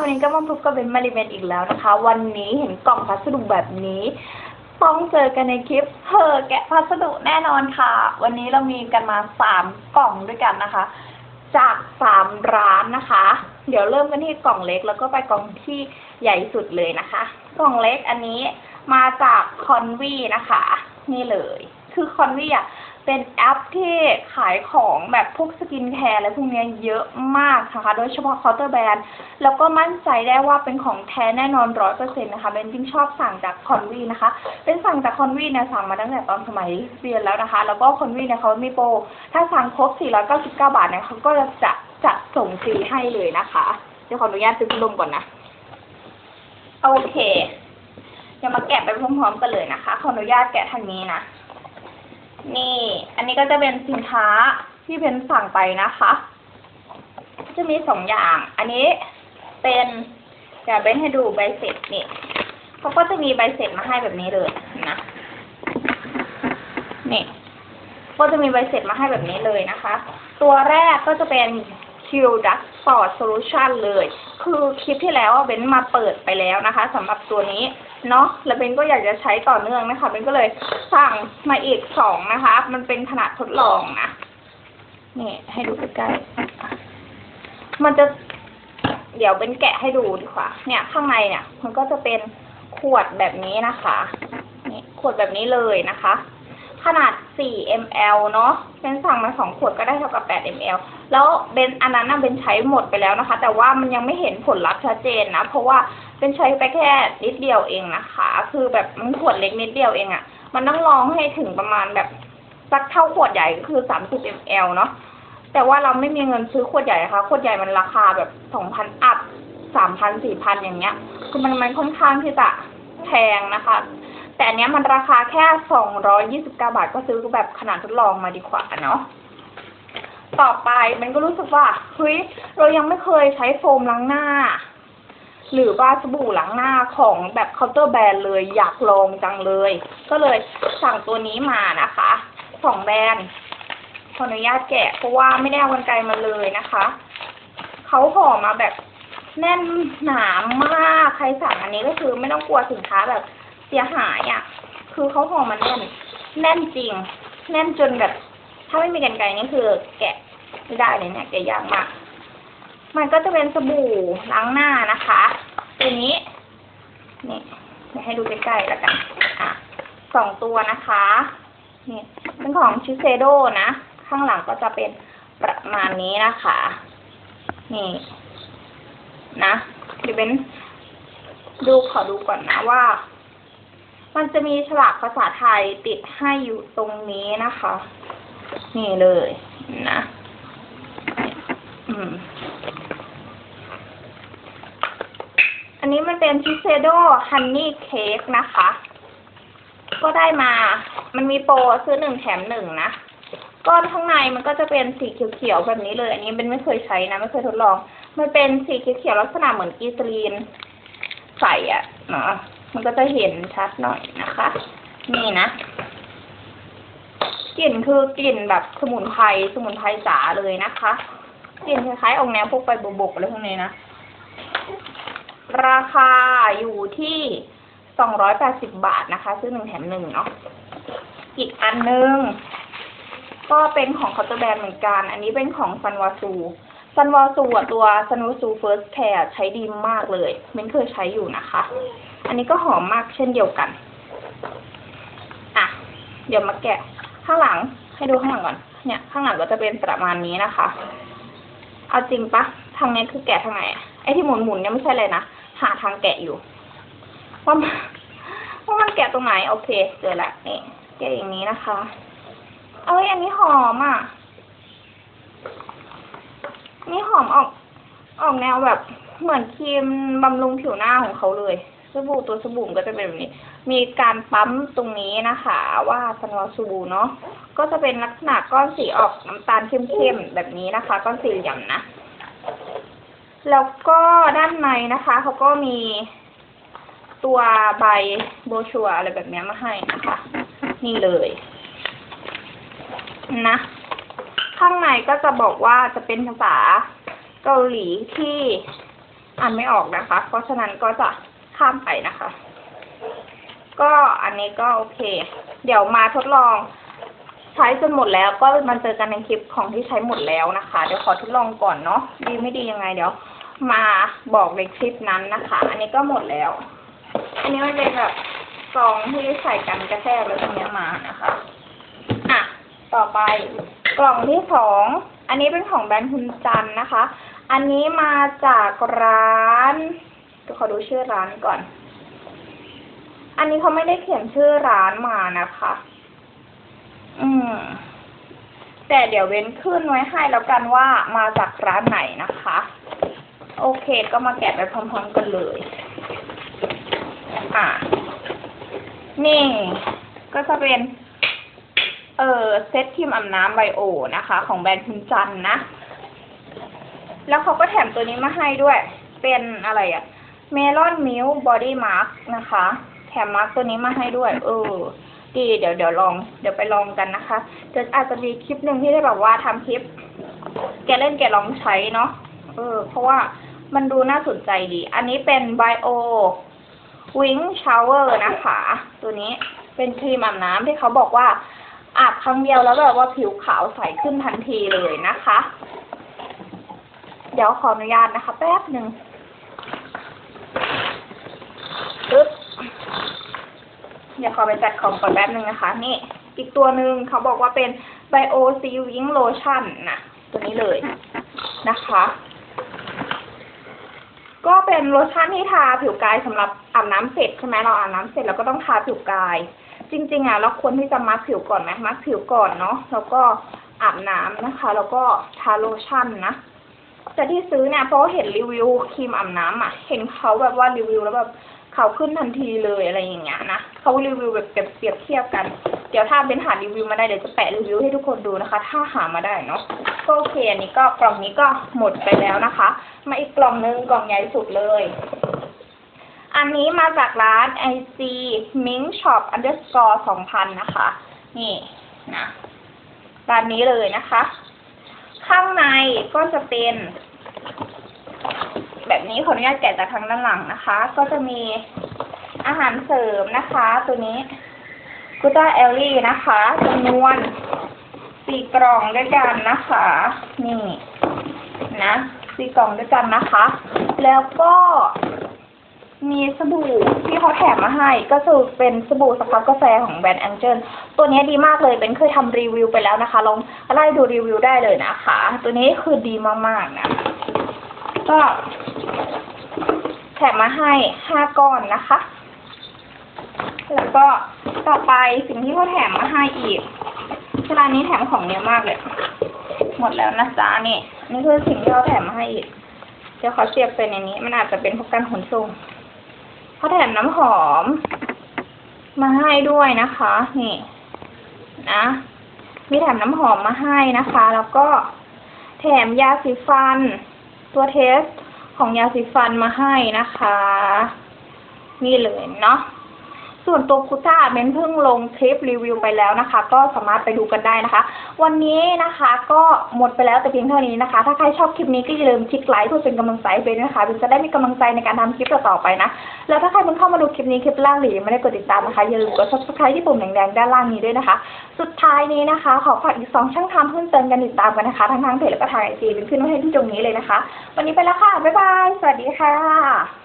วันนี้ก็มาพบกับเบนมาริเบนอีกแล้วนะคะ วันนี้เห็นกล่องพัสดุแบบนี้ ต้องเจอกันในคลิปเธอแกะพัสดุแน่นอนค่ะ วันนี้เรามีกันมาสามกล่องด้วยกันนะคะ จากสามร้านนะคะ เดี๋ยวเริ่มกันที่กล่องเล็กแล้วก็ไปกล่องที่ใหญ่สุดเลยนะคะ กล่องเล็กอันนี้มาจากคอนวีนะคะ นี่เลย คือคอนวีอะ เป็นแอปที่ขายของแบบพวกสกินแคร์อะไรพวกเนี้ยเยอะมากนะคะ โดยเฉพาะเคาน์เตอร์แบรนด์ แล้วก็มั่นใจได้ว่าเป็นของแท้แน่นอนร้อยเปอร์เซ็นต์นะคะเบนจริงชอบสั่งจากคอนวีนะคะ เป็นสั่งจากคอนวีเนี่ยสั่งมาตั้งแต่ตอนสมัยเรียนแล้วนะคะ แล้วก็คอนวีเนี่ยเขามีโปร ถ้าสั่งครบ 499 บาทเนี่ยเขาก็จะจะส่งฟรีให้เลยนะคะ เดี๋ยวขออนุญาตซื้อพัดลมก่อนนะ โอเค เดี๋ยวมาแกะไปพร้อมๆกันเลยนะคะ ขออนุญาตแกะทางนี้นะ นี่ อันนี้ก็จะเป็นสินค้าที่เป็นสั่งไปนะคะ จะมีสองอย่าง อันนี้เป็นเดี๋ยวเบนให้ดูใบเสร็จนี่เขาก็จะมีใบเสร็จมาให้แบบนี้เลยนะนี่ก็จะมีใบเสร็จมาให้แบบนี้เลยนะคะ ตัวแรกก็จะเป็น Q Duck Sport Solution เลย คือคลิปที่แล้วเบนมาเปิดไปแล้วนะคะสำหรับตัวนี้ เนาะแล้วเบนก็อยากจะใช้ต่อเนื่องนะคะเบนก็เลยสั่งมาอีกสองนะคะ มันเป็นขนาดทดลองนะนี่ให้ดูใกล้ๆมันจะ เดี๋ยวเบนแกะให้ดูดีกว่า เนี่ย ข้างในเนี่ย มันก็จะเป็นขวดแบบนี้นะคะ นี่ขวดแบบนี้เลยนะคะ ขนาด 4 ml เนาะเป็นสั่งมา 2 ขวดก็ได้เท่ากับ 8 ml แล้วเบนอันนั้นน่ะเบนใช้หมดไปแล้วนะคะ แต่ว่ามันยังไม่เห็นผลลัพธ์ชัดเจนนะ เพราะว่าเป็นใช้ไปแค่นิดเดียวเองนะคะ คือแบบมันขวดเล็กนิดเดียวเองอะ่ะ มันต้องลองให้ถึงประมาณแบบสักเท่าขวดใหญ่ก็คือ 30 ml เนาะ แต่ว่าเราไม่มีเงินซื้อขวดใหญ่นะคะ ขวดใหญ่มันราคาแบบ2,000อัพ3,000 4,000อย่างเงี้ย คือมันมันค่อนข้างที่จะแพงนะคะ แต่อันเนี้ยมันราคาแค่สองร้อยยี่สิบเก้าบาทก็ซื้อแบบขนาดทดลองมาดีกว่าเนาะต่อไปมันก็รู้สึกว่าเฮ้ยเรายังไม่เคยใช้โฟมล้างหน้า หรือว่าสบู่ล้างหน้าของแบบเคาน์เตอร์แบรนด์เลยอยากลองจังเลย ก็เลยสั่งตัวนี้มานะคะสองแบรนด์ขออนุญาตแกะเพราะว่าไม่ได้เอากรรไกรมาเลยนะคะเขาห่อมาแบบแน่นหนามากใครสั่งอันนี้ก็คือไม่ต้องกลัวสินค้าแบบ เสียหายอะ คือเขาห่อมันแน่น แน่นจริง แน่นจนแบบ ถ้าไม่มีกันไกรนี่คือแกะไม่ได้เลยเนี่ยแกะยากมาก มันก็จะเป็นสบู่ล้างหน้านะคะตัวนี้ นี่เดี๋ยวให้ดูใกล้ๆแล้วกัน อะสองตัวนะคะ นี่เป็นของชิเซโดนะ ข้างหลังก็จะเป็นประมาณนี้นะคะ นี่ นะเดี๋ยวเป็นดูขอดูก่อนนะว่า มันจะมีฉลากภาษาไทยติดให้อยู่ตรงนี้นะคะ นี่เลยนะอันนี้มันเป็นชิเซโดฮันนี่เค้กนะคะ ก็ได้มา มันมีโปรซื้อหนึ่งแถมหนึ่งนะก้อนข้างในมันก็จะเป็นสีเขียวๆแบบนี้เลย อันนี้เป็นไม่เคยใช้นะ ไม่เคยทดลอง มันเป็นสีเขียวๆลักษณะเหมือนกีซาลีนใสอะเนาะ มันก็จะเห็นชัดหน่อยนะคะ นี่นะกลิ่นคือกลิ่นแบบสมุนไพรสมุนไพรจ๋าเลยนะคะกลิ่นคล้ายๆออกแนวพวกใบบกๆอะไรพวกนี้นะ ราคาอยู่ที่สองร้อยแปดสิบบาทนะคะ ซื้อหนึ่งแถมหนึ่งเนาะอีกอันนึง ก็เป็นของคาร์ตแบนเหมือนกัน อันนี้เป็นของซันวาซูซันวาซูตัวซันวาซูเฟิร์สแคร์ใช้ดีมากเลยเบนเคยใช้อยู่นะคะ อันนี้ก็หอมมากเช่นเดียวกัน อะ เดี๋ยวมาแกะข้างหลังให้ดูข้างหลังก่อน เนี่ย ข้างหลังก็จะเป็นประมาณนี้นะคะ เอาจริงปะทางนี้คือแกะทางไหนอะไอ้ที่หมุนหมุนเนี่ยไม่ใช่เลยนะ หาทางแกะอยู่ว่ามันว่ามันแกะตรงไหน โอเค เจอละนี่แกะอย่างนี้นะคะ เอ้ยอันนี้หอมอะนี่หอมออกออกแนวแบบเหมือนครีมบำรุงผิวหน้าของเขาเลย สบู่ตัวสบู่ก็จะเป็นแบบนี้ มีการปั๊มตรงนี้นะคะ ว่าซันวาสบู่เนาะก็จะเป็นลักษณะก้อนสีออกน้ำตาลเข้มๆแบบนี้นะคะ ก้อนสี่เหลี่ยมนะ แล้วก็ด้านในนะคะเขาก็มีตัวใบโบชัวอะไรแบบนี้มาให้นะคะ นี่เลยนะข้างในก็จะบอกว่าจะเป็นภาษาเกาหลีที่อ่านไม่ออกนะคะ เพราะฉะนั้นก็จะ ข้ามไปนะคะ ก็อันนี้ก็โอเค เดี๋ยวมาทดลองใช้จนหมดแล้วก็มันเจอกันในคลิปของที่ใช้หมดแล้วนะคะ เดี๋ยวขอทดลองก่อนเนาะดีไม่ดียังไงเดี๋ยว มาบอกในคลิปนั้นนะคะ อันนี้ก็หมดแล้ว อันนี้มันเป็นแบบซองที่ใส่กันกระแทกแล้วตรงนี้มานะคะอะต่อไปกล่องที่สอง อันนี้เป็นของแบรนด์คุณจันนะคะ อันนี้มาจากร้าน เดี๋ยวขอดูชื่อร้านก่อน อันนี้เขาไม่ได้เขียนชื่อร้านมานะคะ อืม แต่เดี๋ยวเว้นขึ้นไว้ให้แล้วกันว่ามาจากร้านไหนนะคะ โอเค ก็มาแกะไปพร้อมๆกันเลย อะ นี่ ก็จะเป็น เออเซตครีมอาบน้ำไบโอนะคะ ของแบรนด์คุณจันนะแล้วเขาก็แถมตัวนี้มาให้ด้วย เป็นอะไรอะ เมลอนมิลบอดี้มาร์กนะคะ แถมมาร์กตัวนี้มาให้ด้วย เออ ดีเดี๋ยวเดี๋ยวลอง เดี๋ยวไปลองกันนะคะเดี๋ยวอาจจะมีคลิปหนึ่งที่ได้แบบว่าทำคลิป แกเล่นแกลองใช้เนาะ เออ เพราะว่ามันดูน่าสนใจดี อันนี้เป็นไบโอวิงชาวเวอร์นะคะ ตัวนี้เป็นครีมอาบน้ำที่เขาบอกว่าอาบครั้งเดียวแล้วแบบว่าผิวขาวใสขึ้นทันทีเลยนะคะ เดี๋ยวขออนุญาตนะคะ แป๊บหนึ่ง ปึ๊บเดี๋ยวขอไปจัดของก่อนแป๊บหนึ่งนะคะ นี่ อีกตัวหนึ่งเขาบอกว่าเป็น Bio Sealing Lotion นะตัวนี้เลยนะคะ ก็เป็นโลชั่นที่ทาผิวกายสำหรับอาบน้ำเสร็จใช่ไหมเราอาบน้ำเสร็จเราก็ต้องทาผิวกาย จริง ๆอะเราควรที่จะมัสผิวก่อนไหมมัสผิวก่อนเนาะแล้วก็อาบน้ำนะคะ แล้วก็ทาโลชั่นนะแต่ที่ซื้อเนี่ยเพราะเห็นรีวิวครีมอาบน้ำอะ เห็นเขาแบบว่ารีวิวแล้วแบบ เขาขึ้นทันทีเลยอะไรอย่างเงี้ยนะเขารีวิวแบบเปรียบเทียบกัน เดี๋ยวถ้าเป็นหารีวิวมาได้เดี๋ยวจะแปะรีวิวให้ทุกคนดูนะคะ ถ้าหามาได้เนาะก็โอเคอันนี้ก็กล่องนี้ก็หมดไปแล้วนะคะ มาอีกกล่องนึงกล่องใหญ่สุดเลยอันนี้มาจากร้าน IC Ming Shop Underscore 2000 นะคะ นี่นะร้านนี้เลยนะคะ ข้างในก็จะเป็น แบบนี้ขออนุญาตแกะจากทางด้านหลังนะคะ ก็จะมีอาหารเสริมนะคะ ตัวนี้กูต้าเอลลี่นะคะจำนวนสี่กล่องด้วยกันนะคะ นี่ นะสี่กล่องด้วยกันนะคะ แล้วก็มีสบู่ที่เขาแถมมาให้ ก็คือเป็นสบู่สครับกาแฟของแบรนด์แองเจิลตัวนี้ดีมากเลยเป็นเคยทำรีวิวไปแล้วนะคะ ลองไล่ดูรีวิวได้เลยนะคะ ตัวนี้คือดีมากๆนะ ก็แถมมาให้ห้าก้อนนะคะ แล้วก็ต่อไปสิ่งที่เขาแถมมาให้อีกร้านนี้แถมของเยอะมากเลย หมดแล้วนะจ๊ะนี่นี่คือสิ่งที่เขาแถมมาให้อีก เดี๋ยวเขาเสียบไปในนี้ มันอาจจะเป็นพวกการขนส่งเขาแถมน้ำหอม มาให้ด้วยนะคะ นี่ นะ มีแถมน้ำหอมมาให้นะคะ แล้วก็แถมยาสีฟัน ตัวเทสของยาสีฟันมาให้นะคะ นี่เลยเนาะ ส่วนตัวคุต้าเบนเพิ่งลงคลิปรีวิวไปแล้วนะคะ ก็สามารถไปดูกันได้นะคะ วันนี้นะคะก็หมดไปแล้วแต่เพียงเท่านี้นะคะ ถ้าใครชอบคลิปนี้ก็อย่าลืมคลิกไลค์เพื่อเป็นกำลังใจให้เบนนะคะเบนจะได้มีกำลังใจในการทำคลิปต่อไปนะ แล้วถ้าใครเพิ่งเข้ามาดูคลิปนี้คลิปล่างหรือยังไม่ได้กดติดตามนะคะอย่าลืมกด subscribe ที่ปุ่มแดงๆด้านล่างนี้ด้วยนะคะ สุดท้ายนี้นะคะ ขอฝากอีกสองช่องทางเพิ่มเติมกันติดตามกันนะคะทั้งทางเพจแล้วก็ทางไอจีเป็นขึ้นไว้ให้ที่ตรงนี้เลยนะคะ วันนี้ไปแล้วค่ะบ๊ายบายสวัสดีค่ะ